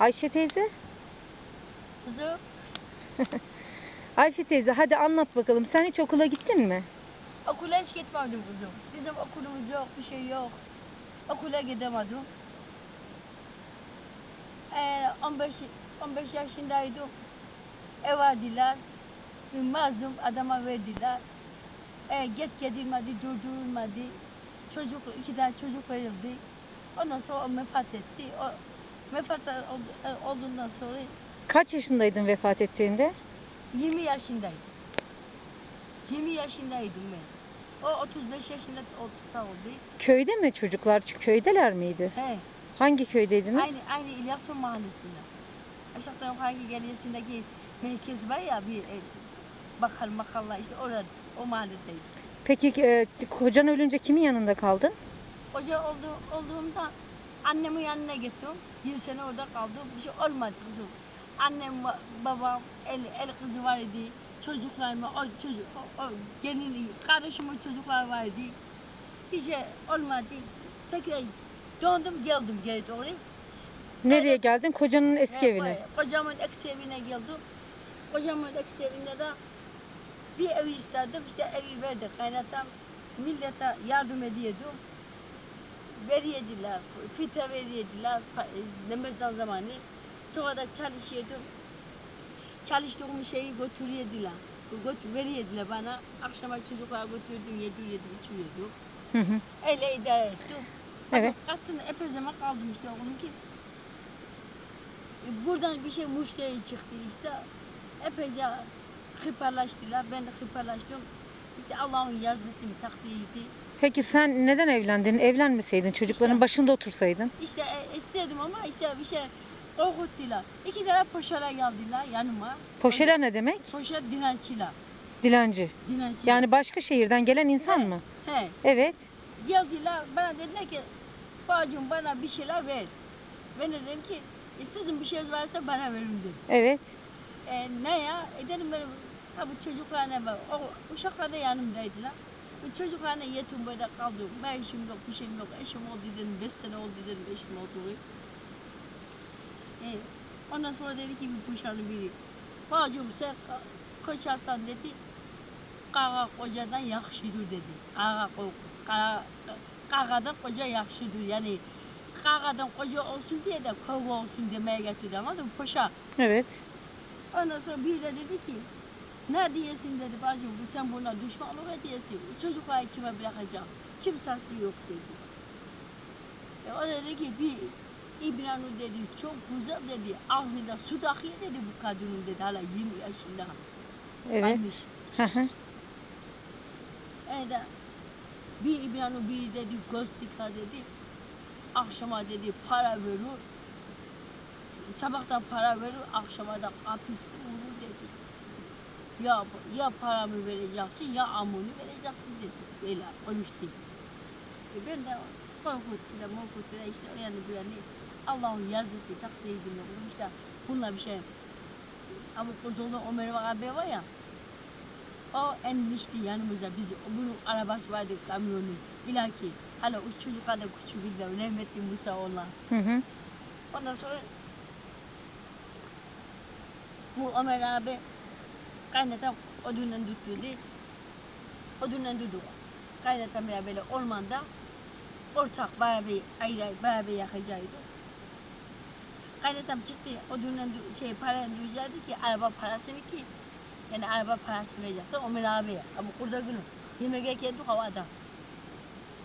Ayşe teyze? Kızım Ayşe teyze hadi anlat bakalım. Sen hiç okula gittin mi? okula hiç gitmedim kızım. Bizim okulumuz yok, bir şey yok. Okula gidemedim. Ee, 15 15 yaşındaydım. Ev verdiler. Bir mazlum adama verdiler. Ee, get gidilmedi, durdurulmadı. Çocuk, iki tane çocuk verildi. Ondan sonra o vefat etti. O vefat oldu- olduğundan sonra Kaç yaşındaydın vefat ettiğinde? 20 yaşındaydım. 20 yaşındaydım ben. O 35 yaşında oldu oldu. Köyde mi çocuklar? Köydeler miydi? He. Hangi köydeydiniz? Aynı aynı İlyasson mahallesinde. Aşağıdan hangi geliyesindeki merkez var ya bir e, bakal makalla işte orada o mahalledeydim. Peki e, kocan ölünce kimin yanında kaldın? Hoca oldu, olduğumda annemin yanına gittim. Bir sene orada kaldım. Bir şey olmadı kızım. Annem, ba- babam, el, el kızı var idi. Çocuklarım, o çocuk, o, o gelin, kardeşimin çocuklar vardı. Bir şey olmadı. Tekrar döndüm geldim geri doğru. Nereye geldin? Kocanın eski He, evine. ko- Kocamın eski evine geldim. Kocamın eski evinde de bir ev istedim. İşte evi verdi kaynatam. Millete yardım ediyordum. Veriyediler. Fite veriyediler. e, Ramazan zamanı. Sonra da çalışıyordum. Çalıştığım şeyi götürüyordular. Götür, veriyediler bana. Akşama çocuklar götürdüm, yediriyordum, içiriyordum. Hı hı. Öyle idare ettim. Evet. Aslında epey zaman kaldım işte oğlum ki. E, Buradan bir şey müşteri çıktı işte. Epeyce hıparlaştılar. Ben de hıparlaştım. İşte Allah'ın yazdısı takdiriydi. Peki sen neden evlendin? Evlenmeseydin, çocukların İşte- başında otursaydın. İşte e, istedim ama işte bir şey korkuttular. İki tane poşala geldiler yanıma. Poşeler ne demek? Poşet dilenciler. Dilenci. Dilenci. Yani başka şehirden gelen insan mı? He. Evet. Geldiler bana dediler ki bacım bana bir şeyler ver. Ben de dedim ki e, sizin bir şeyiniz varsa bana verin dedim. Evet. E, ne ya? E dedim benim ha bu çocuklar ne var? O uşaklar da yanımdaydılar. Bu çocuklar ne yetim böyle kaldı. Ben işim yok, bir şeyim yok. Eşim oldu dedim. Beş sene oldu dedim eşim oldu. E, ondan sonra dedi ki bir kuşanı biri. Bacım sen koşarsan dedi. Kağa kocadan yakışıdır dedi. Kağa, kağa, kağadan koca yakışıdır. Yani kağadan koca olsun diye de kova olsun demeye getirdi anladın mı? Poşa. Evet. Ondan sonra bir de dedi ki ne diyesin dedi bacım bu sen buna düşmanlık ediyorsun. Çocukları kime bırakacağım? Kimsesi yok dedi. E, o dedi ki bir İbrahim dedi çok güzel dedi. Ağzında su dahi dedi bu kadının dedi hala 20 yaşında. Evet. Kalmış. Hı hı. E de bir İbrahim bir dedi dikkat dedi. Akşama dedi para verir. Sabahtan para verir, akşama da kapısı vurur. Ya, ya paramı vereceksin ya amını vereceksin dedi. Böyle konuştu. E ben de korkuttular, korkuttular işte o yanı bu yanı. Allah'ın yazdığı takdiriydi oğlum işte bununla bir şey. Ama Kozol'da Ömer abi var ya. O enmişti yanımıza biz bunun arabası vardı kamyonu. İlaki hala o çocuklar da küçük bildiler. Rahmetli Musa onlar. Hı hı. Ondan sonra bu Ömer abi kaynatam odundan tutuldu. Odundan tutup kaynatam ya böyle ormanda ortak bayağı bir ayrı bayağı bir yakacaktı. Kaynatam çıktı odundan du- şey parayla duracaktı ki araba parasını ki yani araba parasını verecekti Ömer abi ama kurda günü yemek yerken havada.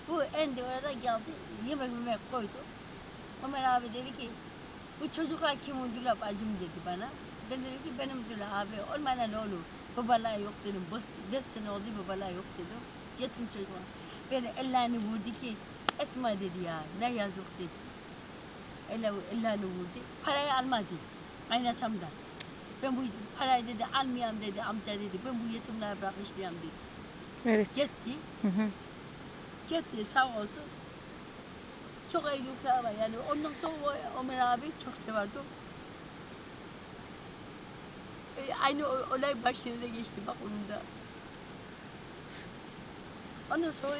Bu endi orada geldi yemek yemek koydu. Ömer abi dedi ki bu çocuklar kim öldüler bacım dedi bana. Ben dedim ki benim öldüler abi. Olmana ne olur? Babalar yok dedim. Beş, sene oldu babalar yok dedim. Yetim çocuklar. Beni ellerini vurdu ki etme dedi ya. Ne yazık dedi. Elle, ellerini vurdu. Parayı almadı. Kaynatamdan. Ben bu parayı dedi almayayım dedi amca dedi. Ben bu yetimlere bırakışlayayım dedi. Evet. Gitti. Hı hı. Gitti sağ olsun. Çok iyilikler var yani. Ondan sonra Ömer abi çok severdim. E, aynı olay başına da geçti bak onun da. Ondan sonra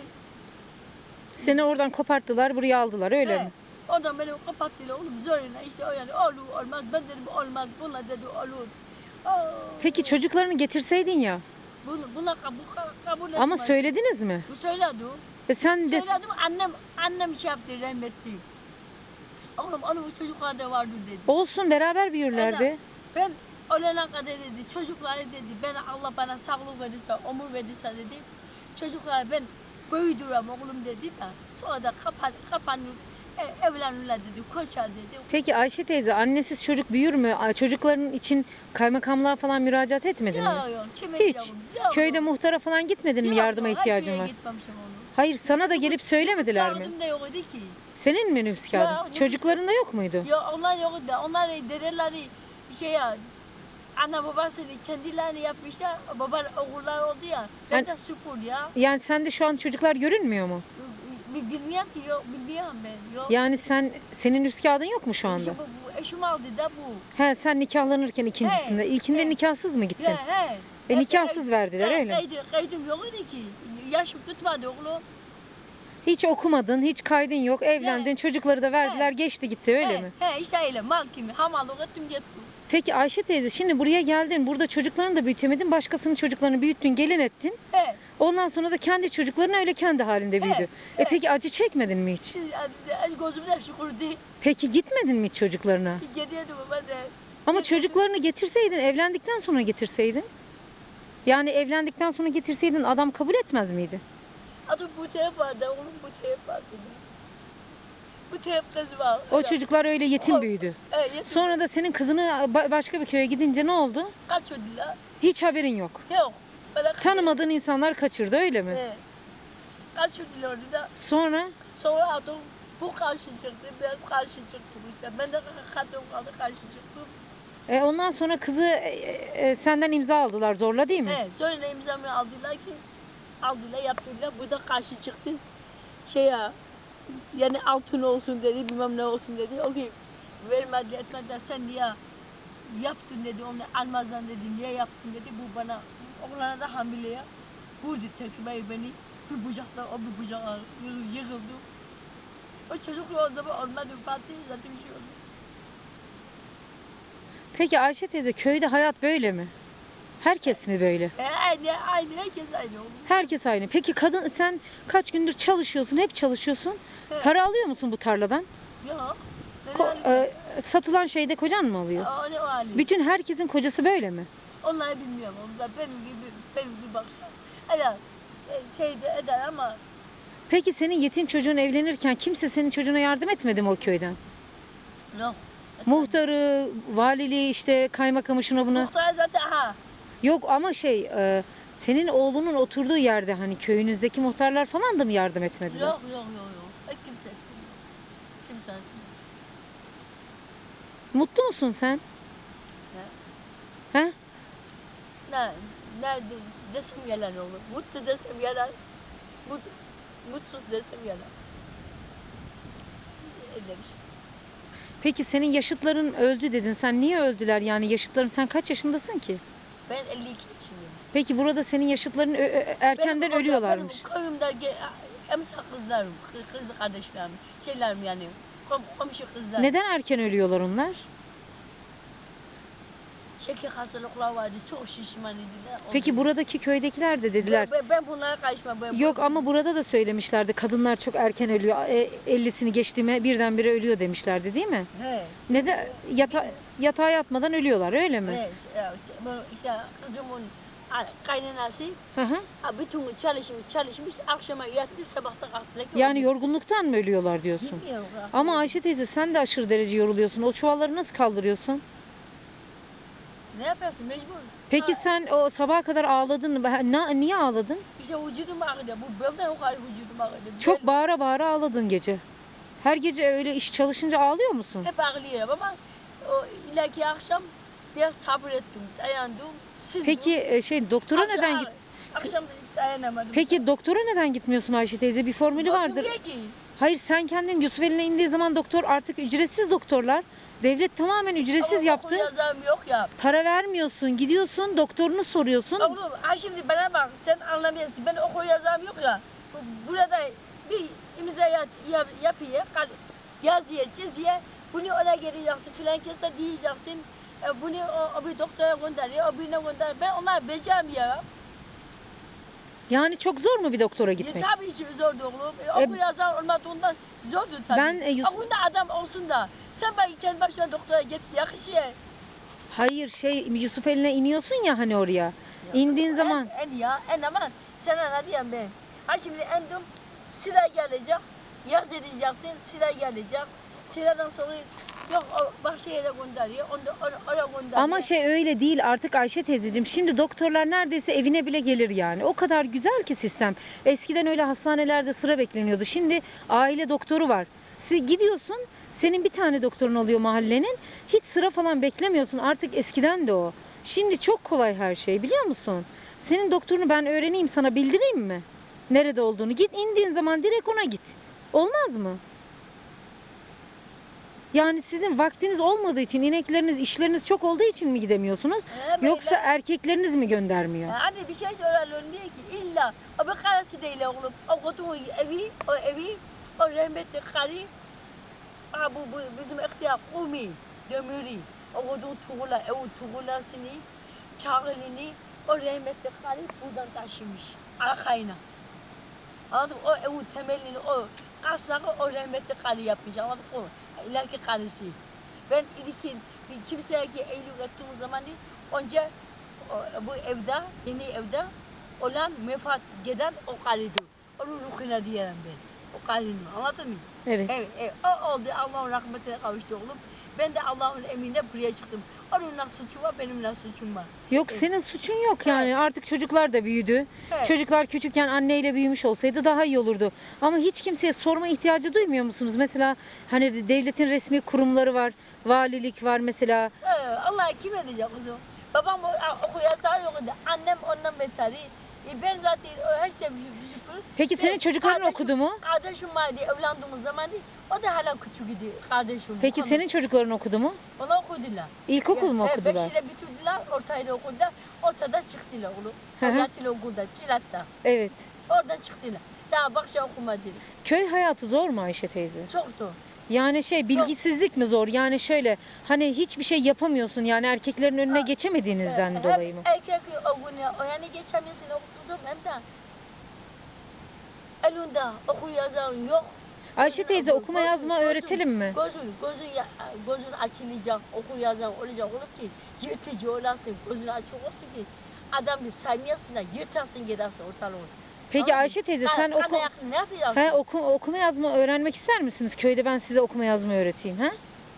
Seni oradan koparttılar, buraya aldılar öyle He, mi? Oradan beni kapattılar oğlum zoruna işte o yani olur olmaz ben dedim olmaz bunlar dedi olur. Aa, Peki çocuklarını getirseydin ya. Bunu, buna kabul, kabul Ama etmez. söylediniz mi? Bu söyledi. E sen de Söyledim annem annem şey yaptı rahmetli. Oğlum onun çocuklar da vardı dedi. olsun beraber büyürlerdi. Ben ölene kadar dedi çocukları dedi ben Allah bana sağlık verirse ömür verirse dedi çocuklar ben büyüdürüm oğlum dedi de sonra da kapan, kapanır e, evlenirler dedi koşar dedi. Peki Ayşe teyze annesiz çocuk büyür mü? A- Çocukların için kaymakamlığa falan müracaat etmedin mi? Yok yok kime Hiç. yavrum. Köyde muhtara falan gitmedin mi Yok, yardıma yok, ihtiyacın hiçbir var? gitmemişim onu. Hayır sana da gelip söylemediler mi? Da yok idi ki. Senin mi nüfus Ya, kağıdın? nüfus- Çocukların da yok muydu? Ya onlar yok da onlar dedeleri şey ya ana babasını kendilerini yapmışlar. Baba oğullar oldu ya. Ben Hani- de sıfır ya. Yani sende şu an çocuklar görünmüyor mu? Bil- Bilmiyorum ki yok bilmiyorum ben. Yok. Yani sen senin nüfus kağıdın yok mu şu anda? İşte bu, eşim aldı da bu. He sen nikahlanırken ikincisinde. İlkinde he. nikahsız mı gittin? Ya he. E nikahsız verdiler öyle mi? Kaydı, kaydım yok idi ki. Yaşım tutmadı oğlum. Hiç okumadın, hiç kaydın yok, evlendin, çocukları da verdiler, geçti gitti öyle he, mi? He işte öyle mal kimi. Hamallık ettim gittim. Peki Ayşe teyze şimdi buraya geldin, burada çocuklarını da büyütemedin, başkasının çocuklarını büyüttün, gelin ettin. He. Ondan sonra da kendi çocukların öyle kendi halinde büyüdü. Evet, E evet. peki acı çekmedin mi hiç? Şimdi el gözümden şükürdü. Peki gitmedin mi hiç çocuklarına? Geliyordu ben de. Ama Evet. çocuklarını getirseydin, evlendikten sonra getirseydin. Yani evlendikten sonra getirseydin adam kabul etmez miydi? Adı bu teyp vardı, oğlum bu teyp vardı. Bu kız var. O çocuklar öyle yetim O- büyüdü. He, yetim. Sonra da senin kızını ba- başka bir köye gidince ne oldu? kaçırdılar. Hiç haberin yok. Yok. Böyle Tanımadığın insanlar kaçırdı öyle mi? He. Kaçırdılar orada da. Sonra Sonra adam bu karşı çıktı, ben karşı çıktım işte. Ben de kadın kaldı karşı çıktım. e, ondan sonra kızı e, e, senden imza aldılar zorla değil mi? He, sonra imzamı aldılar ki aldılar yaptılar. Bu da karşı çıktı. Şey ya yani altın olsun dedi bilmem ne olsun dedi. O ki vermedi etmedi sen niye yaptın dedi onu almazdan dedi niye yaptın dedi bu bana oğlana da hamile ya. Vurdu tekmeyi beni bir bucakla o bir bucakla yığ- yığıldı. O çocuk o zaman olmadı Fatih zaten bir şey oldu. Peki Ayşe teyze köyde hayat böyle mi? Herkes mi böyle? E, aynı aynı herkes aynı oldu. Herkes aynı. Peki kadın sen kaç gündür çalışıyorsun, hep çalışıyorsun. He. Para alıyor musun bu tarladan? Yok. Ko- e, satılan şeyde kocan mı alıyor? o ne o hali? Bütün herkesin kocası böyle mi? Onları bilmiyorum. Onlar benim gibi benim gibi baksa. Eder. Şeyde eder ama Peki senin yetim çocuğun evlenirken kimse senin çocuğuna yardım etmedi mi o köyden? yok. Muhtarı, valiliği işte kaymakamı şuna buna. Muhtar zaten ha. Yok ama şey e, senin oğlunun oturduğu yerde hani köyünüzdeki muhtarlar falan da mı yardım etmediler? Yok yok yok yok. E, kimse. Kimse. Mutlu musun sen? Ya. He? Ne, ne de, desim yalan olur. Mutlu desem yalan. Mut, mutsuz desem yalan. Öyle bir şey. Peki senin yaşıtların öldü dedin. Sen niye öldüler yani yaşıtların sen kaç yaşındasın ki? Ben 52 yaşındayım. Peki burada senin yaşıtların ö- ö- erkenden Benim orada- ölüyorlarmış. Benim köyümde ge- emsal kızlarım, kız kız kardeşlerim, şeylerim yani. Kom, komşu kızlar. Neden erken ölüyorlar onlar? Şeker hastalıklar vardı, çok şişman idiler. Peki buradaki köydekiler de dediler. Ben, ben bunlara karışmam. Ben, Yok ama burada da söylemişlerdi. Kadınlar çok erken ölüyor. E, 50'sini geçtiğime birdenbire ölüyor demişlerdi değil mi? He. Neden? Yata, yatağa yatmadan ölüyorlar öyle mi? He. işte- kızımın kaynanası Hı hı. bütün gün çalışmış çalışmış akşama yattı sabahta kalktı. Yani yorgunluktan mı ölüyorlar diyorsun? Bilmiyorum. Ama Ayşe teyze sen de aşırı derece yoruluyorsun. O çuvalları nasıl kaldırıyorsun? Ne yaparsın mecbur. Peki Ha, sen o sabaha kadar ağladın mı? Na- niye ağladın? İşte vücudum ağrıyor. Bu belden yukarı vücudum ağrıyor. Çok Bel- bağıra bağıra ağladın gece. Her gece öyle iş çalışınca ağlıyor musun? Hep ağlıyorum ama o ileriki akşam biraz sabrettim, dayandım, sildim. Peki e, şey doktora Akşam neden git? Akşam dayanamadım. Peki doktora neden gitmiyorsun Ayşe teyze? Bir formülü Doktor vardır. diyor ki, Hayır sen kendin Yusufeli'ne indiği zaman doktor artık ücretsiz doktorlar. Devlet tamamen ücretsiz ama yaptı. okul yazarım yok ya. Para vermiyorsun, gidiyorsun, doktorunu soruyorsun. Oğlum ha şimdi bana bak sen anlamıyorsun. Ben okul yazarım yok ya. Bu- Burada bir imza yap, yap, yapıyor. Kal, Yaz diye, çiz diye. Bunu oraya geleceksin, filan kese diyeceksin. E, bunu o, o bir doktora gönderiyor, o birine gönderiyor. Ben onlar beceremiyorum. Yani çok zor mu bir doktora E, gitmek? tabii ki zor oğlum. E, E, okur yazar olmadığından zordur tabii. Ben, e, Yusuf- Akında adam olsun da. Sen belki kendi başına doktora git, yakışıyor. Hayır şey Yusuf eline iniyorsun ya hani oraya. İndiğin zaman En, en ya, en aman. Sana ne diyeyim ben? Ha şimdi endim sıra gelecek. Yaz edeceksin, sıra gelecek. Sıradan sonra yok o başka yere gönderiyor. Onu da oraya gönderiyor. ama şey öyle değil artık Ayşe teyzeciğim. Şimdi doktorlar neredeyse evine bile gelir yani. O kadar güzel ki sistem. Eskiden öyle hastanelerde sıra bekleniyordu. Şimdi aile doktoru var. Siz gidiyorsun senin bir tane doktorun oluyor mahallenin. Hiç sıra falan beklemiyorsun. Artık eskiden de o. Şimdi çok kolay her şey biliyor musun? Senin doktorunu ben öğreneyim sana bildireyim mi? Nerede olduğunu. Git indiğin zaman direkt ona git. Olmaz mı? Yani sizin vaktiniz olmadığı için, inekleriniz, işleriniz çok olduğu için mi gidemiyorsunuz? He, Yoksa böyle- erkekleriniz mi göndermiyor? Hani bir şey söyleyelim diye ki illa o bir karısı değil oğlum. O kutunun evi, o evi, o rahmetli karı. Ha bu, bu bizim ihtiyar kumi, demiri. O kutun tuğla, ev tuğlasını, çağılını, o rahmetli karı buradan taşımış. Arkayına. Anladın mı? O evin temelini, o kasnağı o rahmetli karı yapmış. Anladın mı? İleriki karısı. Ben ilikin bir kimseye ki eylül ettiğim zaman önce o- bu evde, yeni evde olan mefat giden o karıydı. Onun ruhuna diyelim ben. O karının, anladın mı? Evet. Evet, evet. O oldu, Allah'ın rahmetine kavuştu oğlum. Ben de Allah'ın emrine buraya çıktım. Onun ne suçu var, benim suçum var. Yok Evet. senin suçun yok yani. Artık çocuklar da büyüdü. Evet. Çocuklar küçükken anneyle büyümüş olsaydı daha iyi olurdu. Ama hiç kimseye sorma ihtiyacı duymuyor musunuz? Mesela hani devletin resmi kurumları var. Valilik var mesela. Ee, Allah kim edecek kızım? Babam o, okuya yok idi. Annem ondan beteri. E ben zaten her şey sıfır. Peki senin çocukların kardeşim- okudu mu? Kardeşim vardı evlendiğimiz zaman değil. O da hala küçük idi kardeşim. Peki Onu- senin çocukların okudu mu? Onu okudular. İlkokul mu Evet, okudular? Beşiyle bitirdiler, ortayı da okudular. Ortada çıktılar oğlum. Yatılı okulda, Çilat'ta. Evet. Orada çıktılar. Daha bakşa okumadı. Köy hayatı zor mu Ayşe teyze? Çok zor. Yani şey bilgisizlik mi zor? Yani şöyle hani hiçbir şey yapamıyorsun yani erkeklerin önüne geçemediğinizden Ee, dolayı mı? Hem erkek o günü, o yani geçemiyorsun okutuzum hem de. Elinde okur yazarın yok. Ayşe teyze okuma yazma öğretelim mi? Gözün, gözün, ya- gözün açılacak, okur yazan olacak olup ki yırtıcı olasın, gözün açık olsun ki adam bir saymıyorsun da yırtarsın gidersin ortalığı. Peki? Ayşe teyze sen oku, ne yapacaksın? he, oku, okuma yazma öğrenmek ister misiniz? Köyde ben size okuma yazma öğreteyim ha?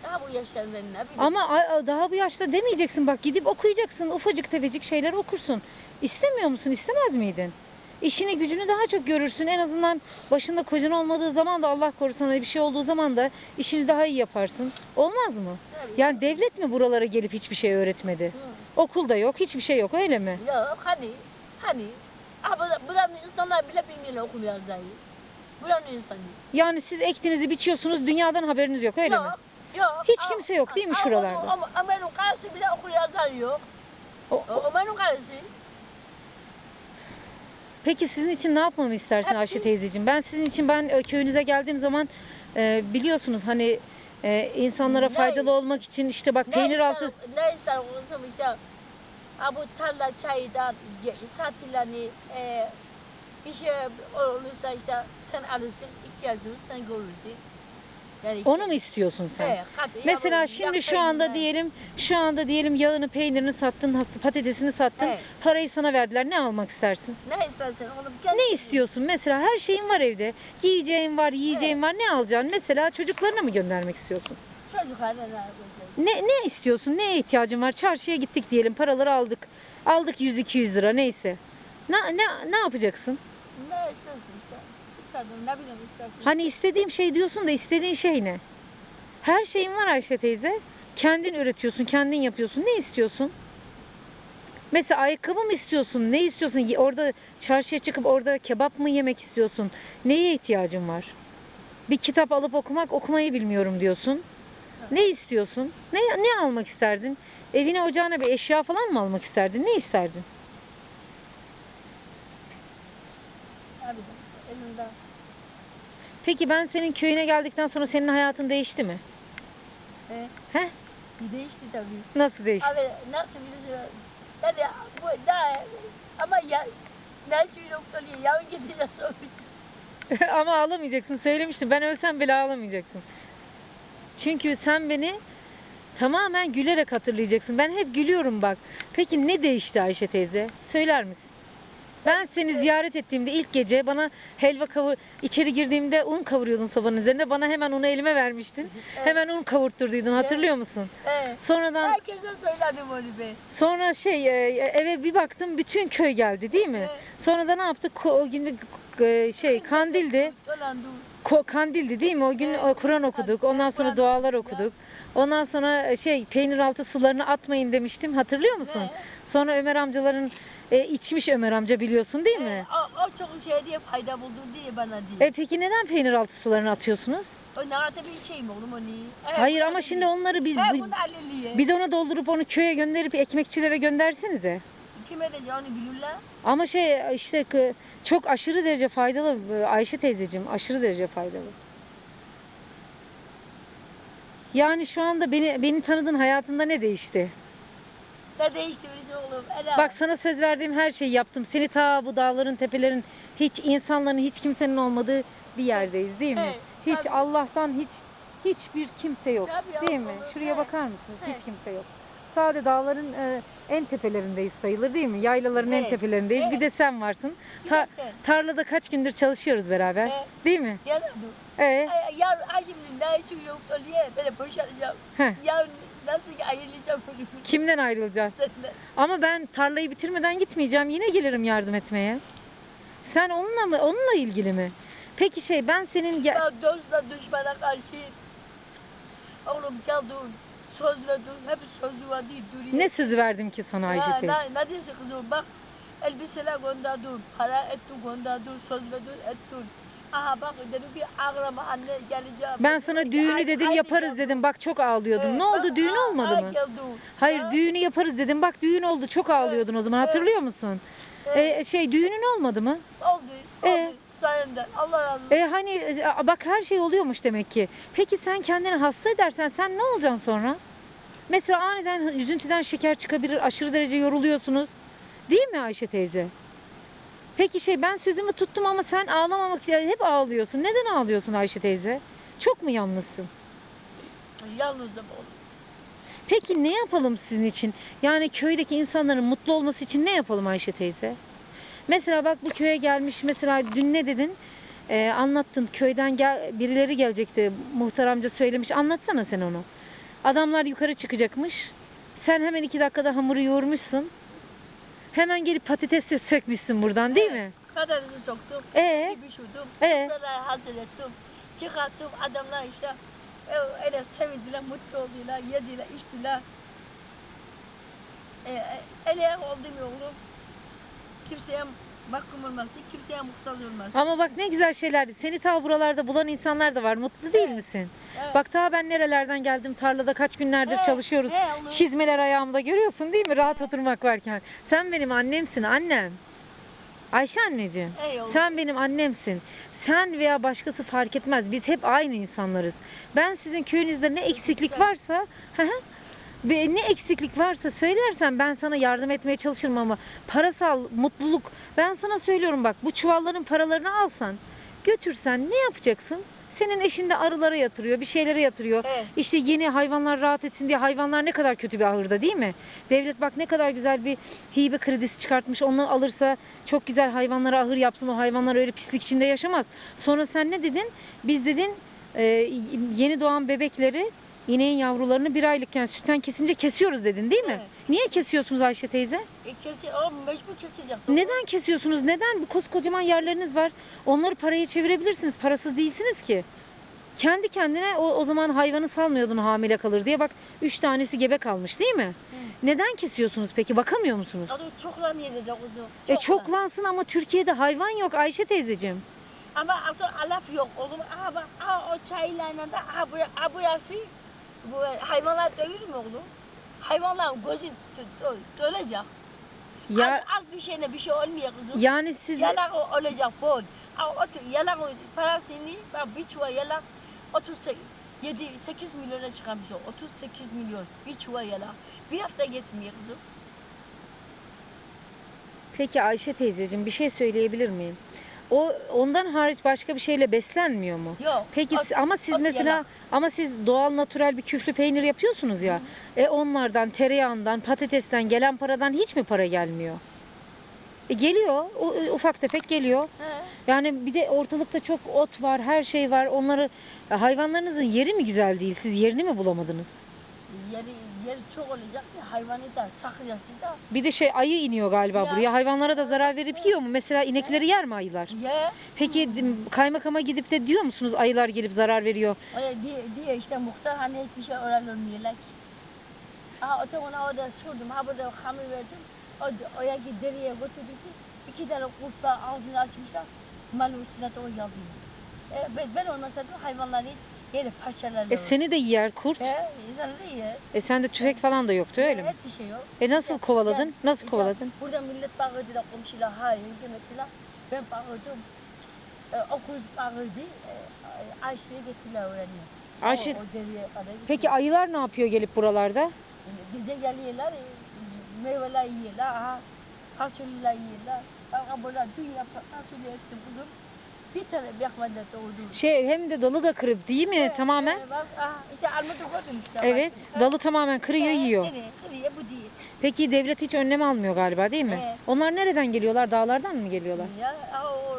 Daha bu yaşta ben ne bileyim. Ama a- a- daha bu yaşta demeyeceksin bak gidip okuyacaksın ufacık tefecik şeyler okursun. İstemiyor musun istemez miydin? İşini gücünü daha çok görürsün en azından başında kocan olmadığı zaman da Allah korusun hani bir şey olduğu zaman da işini daha iyi yaparsın. Olmaz mı? Tabii. Yani devlet mi buralara gelip hiçbir şey öğretmedi? Hı. Okulda yok hiçbir şey yok öyle mi? Yok hani, hani. Ama buranın insanlar bile bilmiyorlar okum yazmayı. Buranın insanı. Yani siz ektiğinizi biçiyorsunuz dünyadan haberiniz yok öyle mi? Yok. Hiç Ama- kimse yok değil mi ama- şuralarda? Ama Ömer'in karısı bile okur yazar yok. O- O, Ömer'in karısı. Peki sizin için ne yapmamı istersin Hepsi- Ayşe teyzeciğim? Ben sizin için ben e, köyünüze geldiğim zaman e, biliyorsunuz hani e, insanlara Ne? faydalı olmak için işte bak peynir ne altı Ister, ne ister kızım işte. Ha bu tarla çaydan satılanı e, bir şey olursa işte sen alırsın, ihtiyacını sen görürsün. Yani onu mu istiyorsun sen? Evet, katı, Mesela yavrum, şimdi şu anda diyelim şu anda diyelim yağını peynirini sattın patatesini sattın Evet. parayı sana verdiler ne almak istersin? Ne istersen oğlum kendi Ne istiyorsun mesela her şeyin var evde giyeceğin var yiyeceğin var ne alacaksın mesela çocuklarına mı göndermek istiyorsun? Çocuklara ne? Ne ne istiyorsun? Neye ihtiyacın var? Çarşıya gittik diyelim. Paraları aldık. Aldık 100 200 lira neyse. Ne ne ne yapacaksın? Ne istersin işte. İstedim ne bileyim istersin. Hani istediğim şey diyorsun da istediğin şey ne? Her şeyin var Ayşe teyze. Kendin üretiyorsun, kendin yapıyorsun. Ne istiyorsun? Mesela ayakkabı mı istiyorsun? Ne istiyorsun? Orada çarşıya çıkıp orada kebap mı yemek istiyorsun? Neye ihtiyacın var? Bir kitap alıp okumak, okumayı bilmiyorum diyorsun. Ne istiyorsun? Ne ne almak isterdin? Evine ocağına bir eşya falan mı almak isterdin? Ne isterdin? Bileyim elimde. Peki ben senin köyüne geldikten sonra senin hayatın değişti mi? He. He? Bir değişti tabii. Nasıl değişti? Abi nasıl birisi yani bu daha ama ya Nelçin doktoru yarın gideceğiz. Ama ağlamayacaksın. Söylemiştim. Ben ölsem bile ağlamayacaksın. Çünkü sen beni tamamen gülerek hatırlayacaksın. Ben hep gülüyorum bak. Peki ne değişti Ayşe teyze? Söyler misin? Ben seni ziyaret ettiğimde ilk gece bana helva kavur içeri girdiğimde un kavuruyordun sobanın üzerinde. Bana hemen unu elime vermiştin. Evet. Hemen un kavurtturduydun. Hatırlıyor musun? He. Sonradan Herkese söyledim onu be. sonra şey e, eve bir baktım bütün köy geldi değil mi? Evet. Sonra da ne yaptık? O gün e, şey kandildi. Dolandı. Ko- kandildi değil mi? O gün Evet. Kur'an okuduk. Ondan sonra Kur'an dualar okuduk. Ondan sonra e, şey peynir altı sularını atmayın demiştim. Hatırlıyor musun? Ne? Sonra Ömer amcaların e, içmiş Ömer amca biliyorsun değil mi? He, O, o çok şey diye fayda buldu diye bana diye. E peki neden peynir altı sularını atıyorsunuz? O ne kadar bir şey mi oğlum o ne? He, Hayır ama şimdi değil. onları biz aleliye. bidona doldurup onu köye gönderip ekmekçilere göndersenize. Kim edecek onu bilirler. Ama şey işte çok aşırı derece faydalı e, Ayşe teyzeciğim aşırı derece faydalı. Yani şu anda beni beni tanıdın hayatında ne değişti? Ne değişti bizim oğlum? Ela. Bak sana söz verdiğim her şeyi yaptım. Seni ta bu dağların, tepelerin, hiç insanların, hiç kimsenin olmadığı bir yerdeyiz değil mi? Evet, hiç tabii. Allah'tan hiç hiçbir kimse yok. Tabii, değil mi? Şuraya evet, bakar mısınız? evet. Hiç kimse yok. Sade dağların e, en tepelerindeyiz sayılır değil mi? Yaylaların en Evet, tepelerindeyiz. Bir evet. de sen varsın. Bir Ta- de sen. tarlada kaç gündür çalışıyoruz beraber. Evet. Değil mi? Yarın Ee, Ay, Yarın ha şimdi ne işi yok diye böyle boşalacağım. heh, Yarın nasıl ayrılacağım bunu. kimden ayrılacaksın? Senden. Ama ben tarlayı bitirmeden gitmeyeceğim. Yine gelirim yardım etmeye. Sen onunla mı? Onunla ilgili mi? Peki şey ben senin ge- Ben dostla düşmana karşı oğlum gel dur. Söz ver dur. Hep sözü var değil duruyor. ne sözü verdim ki sana Ayşe teyze? ne, ne diyorsun kızım bak elbiseler gönderdim, para ettim gönderdim, söz verdim ettim. Aha bak dedim ki ağlama anne geleceğim. Ben sana düğünü ay- dedim ay yaparız diyeceğim. dedim. Bak çok ağlıyordun. Evet, ne oldu? bak, Düğün aa, olmadı aa, mı? geldi. Hayır Ha, düğünü yaparız dedim. Bak düğün oldu. Çok ağlıyordun o zaman. evet. Hatırlıyor musun? evet, E, şey düğünün olmadı mı? oldu, oldu. e. Sayende. Allah razı olsun. E hani e, bak her şey oluyormuş demek ki. Peki sen kendini hasta edersen sen ne olacaksın sonra? Mesela aniden üzüntüden şeker çıkabilir, aşırı derece yoruluyorsunuz. Değil mi Ayşe teyze? Peki şey ben sözümü tuttum ama sen ağlamamak için hep ağlıyorsun. Neden ağlıyorsun Ayşe teyze? Çok mu yalnızsın? Yalnızdım oğlum. Peki ne yapalım sizin için? Yani köydeki insanların mutlu olması için ne yapalım Ayşe teyze? Mesela bak bu köye gelmiş mesela dün ne dedin? Ee, anlattın köyden gel, birileri gelecekti muhtar amca söylemiş anlatsana sen onu. Adamlar yukarı çıkacakmış. Sen hemen iki dakikada hamuru yoğurmuşsun. Hemen gelip patates de sökmüşsün buradan değil mi? Kaderinizi soktum. Ee? Bir pişirdim. Ee? Sofraları hazır ettim. Çıkarttım. Adamlar işte e, öyle sevindiler, mutlu oldular, yediler, içtiler. E, e, ele oldum oğlum. Kimseye mahkum olmasın, kimseye muhtaç olmasın. Ama bak ne güzel şeylerdi. Seni ta buralarda bulan insanlar da var. Mutlu değil Evet. misin? Evet. Bak ta ben nerelerden geldim. Tarlada kaç günlerdir He, çalışıyoruz. onu- Çizmeler ayağımda görüyorsun değil mi? Rahat oturmak varken. Sen benim annemsin annem. Ayşe anneciğim. Ey oğlum. Sen benim annemsin. Sen veya başkası fark etmez. Biz hep aynı insanlarız. Ben sizin köyünüzde ne eksiklik varsa hı hı, ve ne eksiklik varsa söylersen ben sana yardım etmeye çalışırım ama parasal mutluluk ben sana söylüyorum bak bu çuvalların paralarını alsan götürsen ne yapacaksın? Senin eşin de arılara yatırıyor, bir şeylere yatırıyor. Evet. İşte yeni hayvanlar rahat etsin diye hayvanlar ne kadar kötü bir ahırda değil mi? Devlet bak ne kadar güzel bir hibe kredisi çıkartmış. Onu alırsa çok güzel hayvanlara ahır yapsın. O hayvanlar öyle pislik içinde yaşamaz. Sonra sen ne dedin? Biz dedin e, yeni doğan bebekleri ineğin yavrularını bir aylıkken sütten kesince kesiyoruz dedin değil mi? Evet. Niye kesiyorsunuz Ayşe teyze? E, kesi, o mecbur kesecek. Neden kesiyorsunuz? Neden? Bu koskocaman yerleriniz var. Onları paraya çevirebilirsiniz. Parasız değilsiniz ki. Kendi kendine o, o zaman hayvanı salmıyordun hamile kalır diye. Bak üç tanesi gebe kalmış değil mi? Hı. Neden kesiyorsunuz peki? Bakamıyor musunuz? Adı çoklan yiyecek kızım. E çoklan. çoklansın ama Türkiye'de hayvan yok Ayşe teyzeciğim. Ama alaf yok oğlum. Aha o çaylarla da burası bu hayvanlar dövür mü oğlum? Hayvanların gözü dö- dö- dölecek. Ya Az, az bir şeyine bir şey olmuyor kızım. yani siz Yalan o- olacak bol. a- otu- yalak parasını bir çuval yalak 38 7 8 milyona çıkarmış o 38 milyon bir çuval yalak bir hafta geçmiyor kızım Peki Ayşe teyzeciğim bir şey söyleyebilir miyim? O ondan hariç başka bir şeyle beslenmiyor mu? yok Peki si- ama siz ot mesela yalak. ama siz doğal natural bir küflü peynir yapıyorsunuz ya. E onlardan, tereyağından, patatesten gelen paradan hiç mi para gelmiyor? E geliyor. u- u- ufak tefek geliyor. He. Yani bir de ortalıkta çok ot var, her şey var. Onları hayvanlarınızın yeri mi güzel değil? Siz yerini mi bulamadınız? Yeri yeri çok olacak ya hayvanı da saklayası da Bir de şey ayı iniyor galiba Ya. buraya. Hayvanlara da zarar verip yiyor mu? Mesela inekleri yer mi ayılar? ye Peki kaymakama gidip de diyor musunuz ayılar gelip zarar veriyor? öyle diye, diye işte muhtar hani hiçbir şey öğrenilmiyorlar ki. Aha öte ona orada sordum ha burada hamur verdim o, oya ki deriye götürdü ki iki tane kurtlar ağzını açmışlar malın üstüne de o yazıyor. E, ben, ben olmasaydım hayvanları yeri parçalarlar. E seni de yer kurt. He, insanları yer. E sende tüfek falan da yoktu öyle mi? Hiçbir şey yok. E nasıl kovaladın? Nasıl kovaladın? Burada millet bağırdılar komşular hayır demediler. Ben bağırdım. E, o kız bağırdı. E, Ayşe'ye gittiler öğreniyor. Ayşe O, o kadar Peki ayılar ne yapıyor gelip buralarda? Gece geliyorlar, e, meyveler yiyorlar, aha, fasulyeler yiyorlar. Bana böyle dünya fasulye ettim kuzum. Bir tane yakmadı oldu. Şey hem de dalı da kırıp değil mi tamamen? evet, bak, aha, işte armudu gördün işte. Evet. bak. Dalı tamamen kırıyor He, yiyor. Kırıyor, kırıyor bu değil. Peki devlet hiç önlem almıyor galiba değil mi? Evet. Onlar nereden geliyorlar? Dağlardan mı geliyorlar? Ya, o.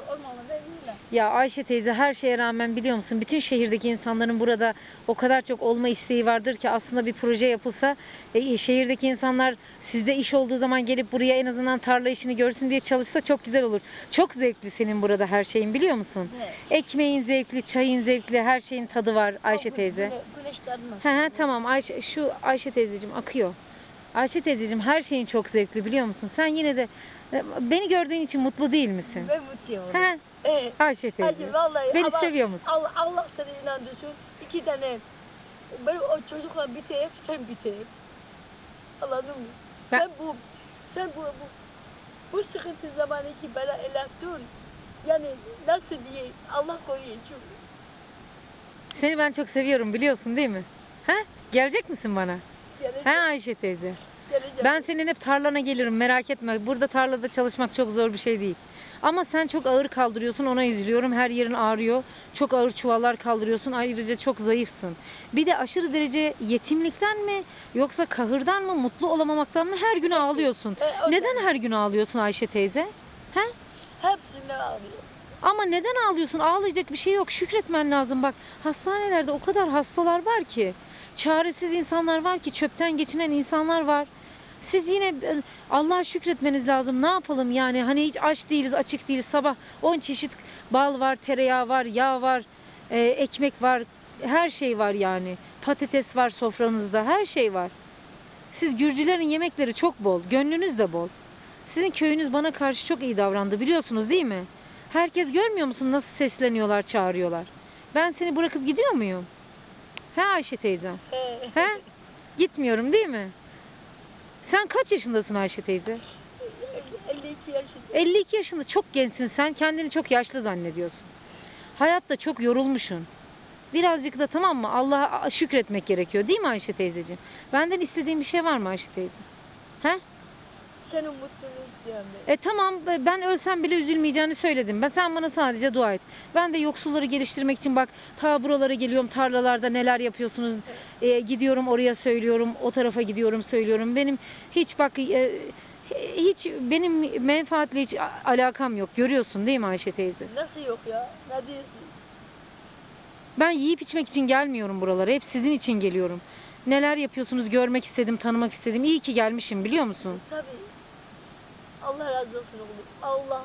Ya Ayşe teyze her şeye rağmen biliyor musun bütün şehirdeki insanların burada o kadar çok olma isteği vardır ki aslında bir proje yapılsa e, şehirdeki insanlar sizde iş olduğu zaman gelip buraya en azından tarla işini görsün diye çalışsa çok güzel olur. Çok zevkli senin burada her şeyin biliyor musun? Evet. Ekmeğin zevkli, çayın zevkli, her şeyin tadı var Ayşe teyze. güne- Güneş. He he tamam Ayşe şu Ayşe teyzeciğim akıyor. Ayşe teyzeciğim her şeyin çok zevkli biliyor musun? Sen yine de beni gördüğün için mutlu değil misin? Ben mutluyum. He Evet. Ayşe teyze. Vallahi Beni ama seviyor musun? Allah, Allah seni inandırsın. İki tane ben o çocukla biteyim, sen biteyim. Anladın mı? Ben- Sen bu sen bu, bu bu sıkıntı zamanı ki bana el dur. Yani nasıl diye Allah koruyor çünkü. Seni ben çok seviyorum biliyorsun değil mi? He? Gelecek misin bana? Geleceğim, He Ayşe teyze. Geleceğim. Ben senin hep tarlana gelirim merak etme. Burada tarlada çalışmak çok zor bir şey değil. Ama sen çok ağır kaldırıyorsun ona üzülüyorum. Her yerin ağrıyor. Çok ağır çuvallar kaldırıyorsun. Ayrıca çok zayıfsın. Bir de aşırı derece yetimlikten mi yoksa kahırdan mı mutlu olamamaktan mı her gün ağlıyorsun. E, Neden her gün ağlıyorsun Ayşe teyze? He? Hepsinden ağlıyor. Ama neden ağlıyorsun? Ağlayacak bir şey yok. Şükretmen lazım. Bak hastanelerde o kadar hastalar var ki. Çaresiz insanlar var ki. Çöpten geçinen insanlar var. Siz yine e, Allah'a şükretmeniz lazım. Ne yapalım yani? Hani hiç aç değiliz, açık değiliz. Sabah 10 çeşit bal var, tereyağı var, yağ var, e, ekmek var. Her şey var yani. Patates var sofranızda. Her şey var. Siz Gürcülerin yemekleri çok bol. Gönlünüz de bol. Sizin köyünüz bana karşı çok iyi davrandı biliyorsunuz değil mi? Herkes görmüyor musun nasıl sesleniyorlar, çağırıyorlar. Ben seni bırakıp gidiyor muyum? He Ayşe teyze? He? Gitmiyorum değil mi? Sen kaç yaşındasın Ayşe teyze? 52 yaşında. 52 yaşında çok gençsin sen. Kendini çok yaşlı zannediyorsun. Hayatta çok yorulmuşsun. Birazcık da tamam mı Allah'a şükretmek gerekiyor değil mi Ayşe teyzeciğim? Benden istediğin bir şey var mı Ayşe teyze? He? Senin mutluluğunu istiyorum ben. E tamam ben ölsem bile üzülmeyeceğini söyledim. Ben sen bana sadece dua et. Ben de yoksulları geliştirmek için bak ta buralara geliyorum tarlalarda neler yapıyorsunuz. E, gidiyorum oraya söylüyorum. O tarafa gidiyorum söylüyorum. Benim hiç bak e, hiç benim menfaatle hiç alakam yok. Görüyorsun değil mi Ayşe teyze? Nasıl yok ya? Ne diyorsun? Ben yiyip içmek için gelmiyorum buralara. Hep sizin için geliyorum. Neler yapıyorsunuz görmek istedim, tanımak istedim. İyi ki gelmişim biliyor musun? Tabii. Allah razı olsun oğlum. Allah.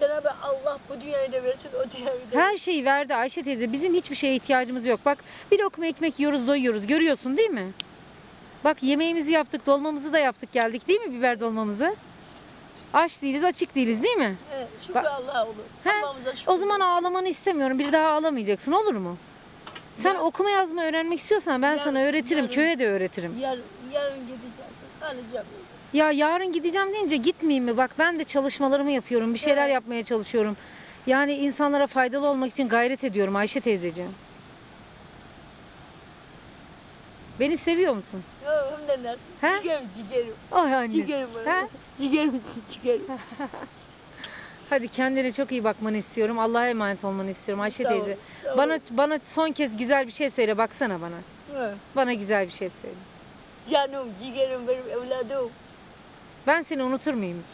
Cenab-ı Allah bu dünyayı da versin, o dünyayı da Her şeyi verdi Ayşe teyze. Bizim hiçbir şeye ihtiyacımız yok. Bak bir lokma ekmek yiyoruz doyuyoruz. Görüyorsun değil mi? Bak yemeğimizi yaptık, dolmamızı da yaptık geldik değil mi biber dolmamızı? Aç değiliz, açık değiliz değil mi? Evet, şükür Bak- Allah olur. He, Allah'ımıza şükür. O zaman ağlamanı istemiyorum. Bir daha ağlamayacaksın olur mu? Sen Ya- okuma yazma öğrenmek istiyorsan ben Yarın- sana öğretirim. yarın- Köye de öğretirim. Yarın, yarın gideceğiz. Alacağım. Ya yarın gideceğim deyince gitmeyeyim mi? Bak ben de çalışmalarımı yapıyorum. Bir şeyler Evet. yapmaya çalışıyorum. Yani insanlara faydalı olmak için gayret ediyorum Ayşe teyzeciğim. Beni seviyor musun? Yok hem de nasıl? He? Cigerim cigerim. Ay anne. Cigerim. He? Cigerim cigerim. Hadi kendine çok iyi bakmanı istiyorum. Allah'a emanet olmanı istiyorum Ayşe Sağ ol, teyze. sağ ol. Bana bana son kez güzel bir şey söyle baksana bana. Hı. Bana güzel bir şey söyle. Canım cigerim benim evladım. Ben seni unutur muyum?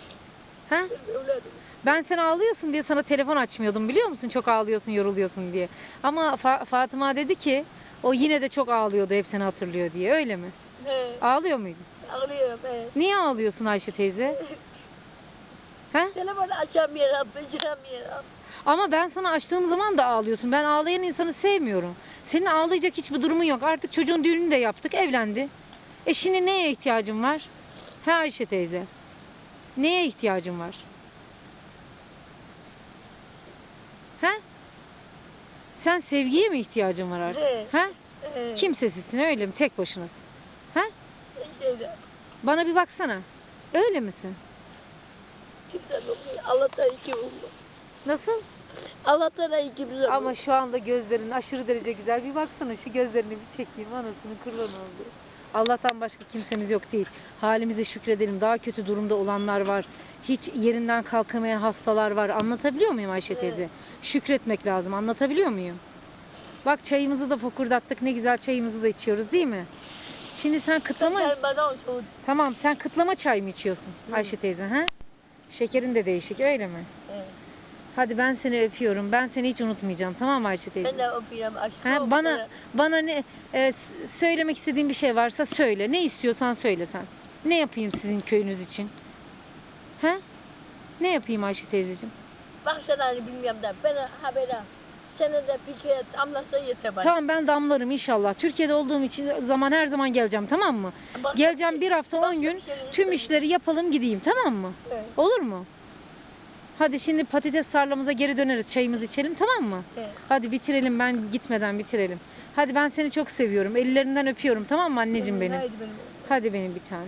Ha? Evladım. Ben sen ağlıyorsun diye sana telefon açmıyordum biliyor musun? Çok ağlıyorsun, yoruluyorsun diye. Ama Fa- Fatıma dedi ki o yine de çok ağlıyordu hep seni hatırlıyor diye. Öyle mi? He. Ağlıyor muydun? Ağlıyorum he. Niye ağlıyorsun Ayşe teyze? Ha? Telefonu açamıyorum, beceremiyorum. Ama ben sana açtığım zaman da ağlıyorsun. Ben ağlayan insanı sevmiyorum. Senin ağlayacak hiçbir durumun yok. Artık çocuğun düğününü de yaptık, evlendi. E şimdi neye ihtiyacın var? Ha Ayşe teyze? Neye ihtiyacın var? Ha? Sen sevgiye mi ihtiyacın var artık? He. Ha? He. Kimsesizsin öyle mi? Tek başınasın. İşte öyle. Bana bir baksana. Öyle misin? Kimse yok. Allah'tan iki oldu. Nasıl? Allah'tan ikimiz oldu. Ama şu anda gözlerin aşırı derece güzel. Bir baksana şu gözlerini bir çekeyim. Anasını kurban oldu. Allah'tan başka kimsemiz yok değil. Halimize şükredelim. Daha kötü durumda olanlar var. Hiç yerinden kalkamayan hastalar var. Anlatabiliyor muyum Ayşe Evet. teyze? Şükretmek lazım. Anlatabiliyor muyum? Bak çayımızı da fokurdattık. Ne güzel çayımızı da içiyoruz değil mi? Şimdi sen kıtlama... Tamam sen kıtlama çay mı içiyorsun. Ayşe teyze? Ha? Şekerin de değişik öyle mi? He. Hadi ben seni öpüyorum. Ben seni hiç unutmayacağım. Tamam mı Ayşe teyze? Ben de öpüyorum aşkım. Ha, bana bana ne e, söylemek istediğin bir şey varsa söyle. Ne istiyorsan söyle sen. Ne yapayım sizin köyünüz için? He? Ne yapayım Ayşe teyzeciğim? Hani bilmiyorum da ben haberi Sene de bir kere anlasa yeter bana. Tamam ben damlarım inşallah. Türkiye'de olduğum için zaman her zaman geleceğim tamam mı? Bak- Geleceğim bir hafta on gün tüm işleri yapalım gideyim tamam mı? Evet. Olur mu? Hadi şimdi patates tarlamıza geri döneriz. Çayımızı içelim tamam mı? Evet. Hadi bitirelim ben gitmeden bitirelim. Hadi ben seni çok seviyorum. Ellerinden öpüyorum tamam mı anneciğim benim? Haydi benim. Hadi benim bir tane.